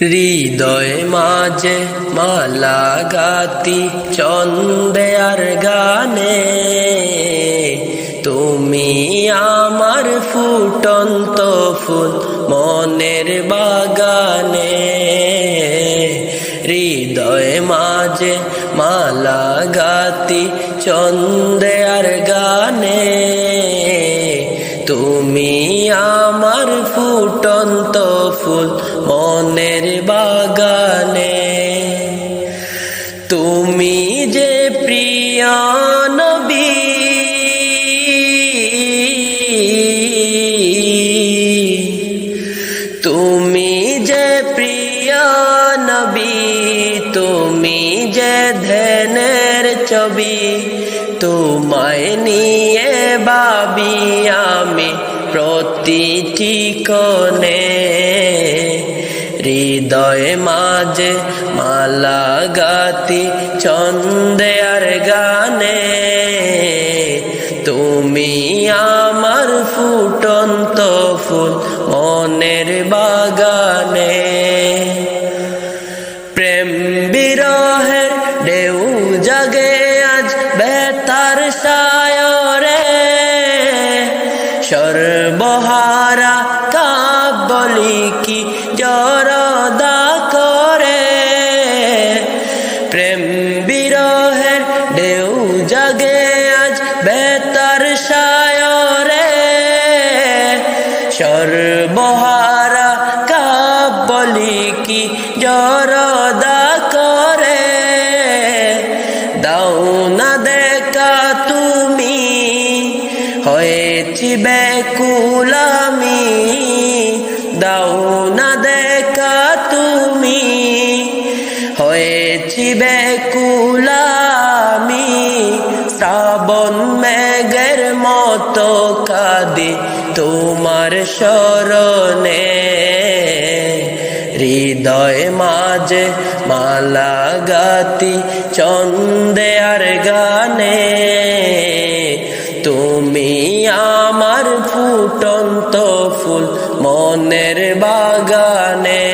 হৃদয় মাঝে মালা গাতি চন্দে আর গানে। তুমি আমার ফুটন্ত ফুল মনের বাগানে। হৃদয় মাঝে মালা গাতি চন্দে আর গানে ফুটন্ত ফুল মনের বাগানে। তুমি যে প্রিয় নবী, তুমি যে প্রিয় নবী, তুমি যে ধ্যানের ছবি, তোমায় নিয়ে বাবি আমি। প্রতিটি কোণে হৃদয় মাঝে মালা গাতি ছন্দে আর গানে। তুমি আমার ফুটন্ত ফুল মনের বাগানে। প্রেম বিরহের ঢেউ জাগে আজ বেতার সায়রে সর্বহারা কাবলি কি জরদা করে। প্রেম বিরহের ঢেউ জাগে আজ বেতার সায়রে। সর্বহারা কাবলি কি জরদা হয়েছি বেকুলামি দাও না দেখা তুমি। হয়েছি বেকুলামি শ্রাবণ মেঘের মতো কাঁদি তোমার স্মরণে হৃদয় মাঝে মালা গাতি চন্দে আর গানে। তুমি আমার ফুটন্ত ফুল মনের বাগানে।